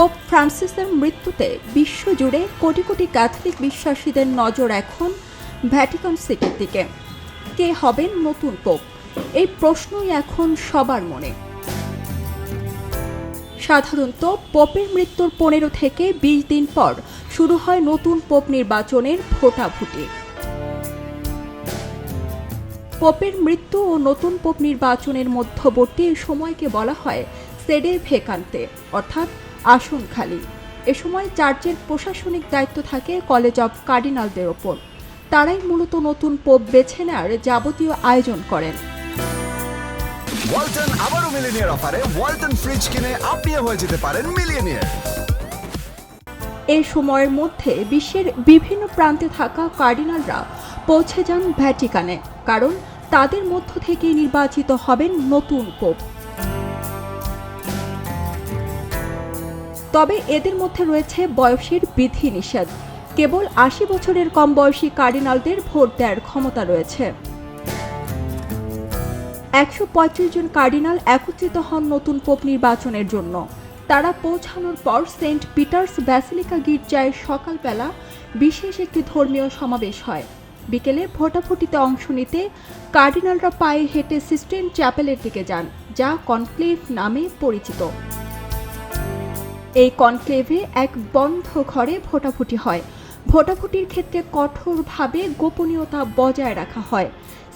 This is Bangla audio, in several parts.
পোপ ফ্রান্সিসের মৃত্যুতে বিশ্বজুড়ে কোটি কোটি ক্যাথলিক বিশ্বাসীদের নজর এখন ভ্যাটিকান সিটির দিকে। কে হবেন নতুন পোপ? এই প্রশ্নই এখন সবার মনে। সাধারণত পোপের মৃত্যুর পনেরো থেকে বিশ দিন পর শুরু হয় নতুন পোপ নির্বাচনের ভোটাভুটি। পোপের মৃত্যু ও নতুন পোপ নির্বাচনের মধ্যবর্তী সময়কে বলা হয় সেডে ভেকান্তে, অর্থাৎ আসন খালি। এ সময় চার্চের প্রশাসনিক দায়িত্ব থাকে কলেজ অব কার্ডিনালদের ওপর। তারাই মূলত নতুন পোপ বেছে নেওয়ার যাবতীয় আয়োজন করেন। ওয়ালটন আবারও মিলিনিয়ার অফারে ওয়ালটন ফ্রিজ কিনে আপনিও হয়ে যেতে পারেন মিলিয়নিয়ার। এই সময়ের মধ্যে বিশ্বের বিভিন্ন প্রান্তে থাকা কার্ডিনালরা পৌঁছে যান ভ্যাটিকানে কারণ তাদের মধ্য থেকে নির্বাচিত হবেন নতুন পোপ। তবে এদের মধ্যে রয়েছে বয়সের বিধিনিষেধ কেবল আশি বছরের কম বয়সী কার্ডিনালদের ভোট দেওয়ার ক্ষমতা রয়েছে। একশো পঁয়ত্রিশ জন কার্ডিনাল একত্রিত হন নতুন পোপ নির্বাচনের জন্য। তারা পৌঁছানোর পর সেন্ট পিটার্স ব্যাসিলিকা গির্জায় সকালবেলা বিশেষ একটি ধর্মীয় সমাবেশ হয়। বিকেলে ভোটাভুটিতে অংশ নিতে কার্ডিনালরা পায়ে হেঁটে সিস্টেন চ্যাপেলের দিকে যান, যা কনক্লেভ নামে পরিচিত। এই কনক্লেভে এক বন্ধ ঘরে ভোটাভুটি হয়। ভোটাভুটির ক্ষেত্রে কঠোরভাবে গোপনীয়তা বজায় রাখা হয়।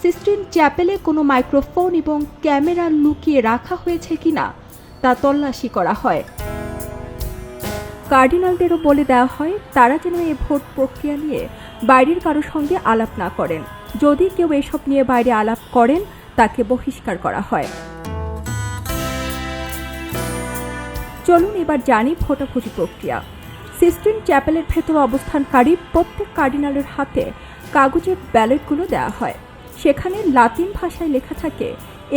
সিস্টিন চ্যাপেলে কোনো মাইক্রোফোন এবং ক্যামেরা লুকিয়ে রাখা হয়েছে কিনা, তা তল্লাশি করা হয়। কার্ডিনালদেরও বলে দেওয়া হয়, তারা যেন এই ভোট প্রক্রিয়া নিয়ে বাইরের কারও সঙ্গে আলাপ না করেন। যদি কেউ এসব নিয়ে বাইরে আলাপ করেন, তাকে বহিষ্কার করা হয়। চলুন এবার জানি ভোটাভুটি প্রক্রিয়া। সিস্টিন চ্যাপেলের ভেতর অবস্থানকারী প্রত্যেক কার্ডিনালের হাতে কাগজের ব্যালটগুলো দেওয়া হয়। সেখানে লাতিন ভাষায় লেখা থাকে,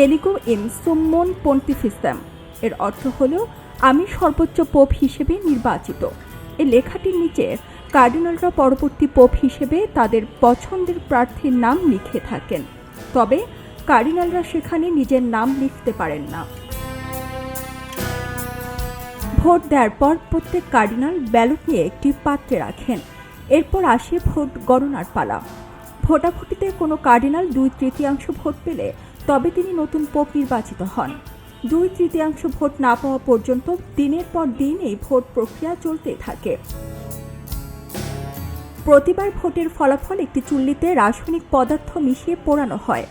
এলিগো ইম সুম্মন পন্টিফিসাম। এর অর্থ হল, আমি সর্বোচ্চ পোপ হিসেবে নির্বাচিত। এই লেখাটির নিচে কার্ডিনালরা পরবর্তী পোপ হিসেবে তাদের পছন্দের প্রার্থীর নাম লিখে থাকেন। তবে কার্ডিনালরা সেখানে নিজের নাম লিখতে পারেন না। ভোট দেওয়ার পর প্রত্যেক কার্ডিনাল ব্যালট নিয়ে একটি পাত্রে রাখেন। এরপর আসে ভোট গণনার পালা। ভোটাভুটিতে কোনো কার্ডিনাল দুই তৃতীয়াংশ ভোট পেলে তবে তিনি নতুন পোপ নির্বাচিত হন। দুই তৃতীয়াংশ ভোট না পাওয়া পর্যন্ত দিনের পর দিন এই ভোট প্রক্রিয়া চলতে থাকে। প্রতিবার ভোটের ফলাফল একটি চুল্লিতে রাসায়নিক পদার্থ মিশিয়ে পোড়ানো হয়।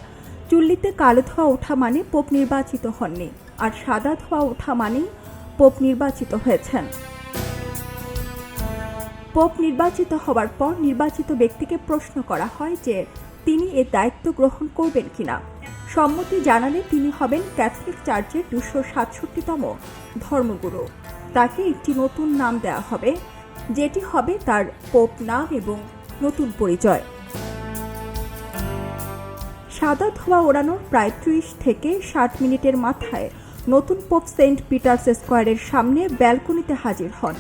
চুল্লিতে কালো ধোঁয়া ওঠা মানে পোপ নির্বাচিত হননি, আর সাদা ধোঁয়া ওঠা মানেই পোপ নির্বাচিত হয়েছেন। পোপ নির্বাচিত হওয়ার পর নির্বাচিত ব্যক্তিকে প্রশ্ন করা হয় যে, তিনি এ দায়িত্ব গ্রহণ করবেন কিনা? সম্মতি জানালে তিনি হবেন ক্যাথলিক চার্চের দুশো সাতষট্টিতম ধর্মগুরু। তাকে একটি নতুন নাম দেওয়া হবে, যেটি হবে তার পোপ নাম এবং নতুন পরিচয়। সাদা ধোয়া ওড়ানোর প্রায় ত্রিশ থেকে ষাট মিনিটের মাথায় নতুন পোপ সেন্ট পিটার্স স্কোয়ারের সামনে ব্যালকনিতে হাজির হন।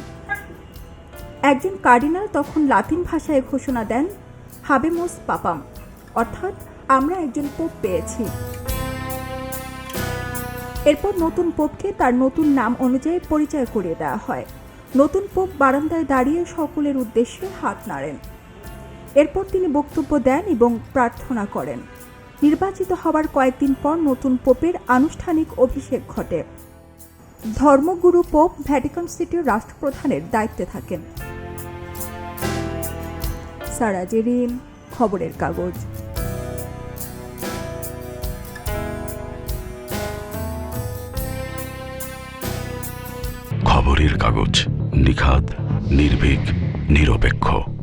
একজন কার্ডিনাল তখন লাতিন ভাষায় ঘোষণা দেন, হাবেমোস পাপাম। অর্থাৎ, আমরা একজন পোপ পেয়েছি। এরপর নতুন পোপকে তার নতুন নাম অনুযায়ী পরিচয় করিয়ে দেওয়া হয়। নতুন পোপ বারান্দায় দাঁড়িয়ে সকলের উদ্দেশ্যে হাত নাড়েন। এরপর তিনি বক্তব্য দেন এবং প্রার্থনা করেন। নির্বাচিত হওয়ার কয়েকদিন পর নতুন পোপের আনুষ্ঠানিক অভিষেক ঘটে। ধর্মগুরু পোপ ভ্যাটিকান সিটির রাষ্ট্রপ্রধানের দায়িত্বে থাকেন। খবরের কাগজ। খবরের কাগজ নিখাত নির্ভীক, নিরপেক্ষ।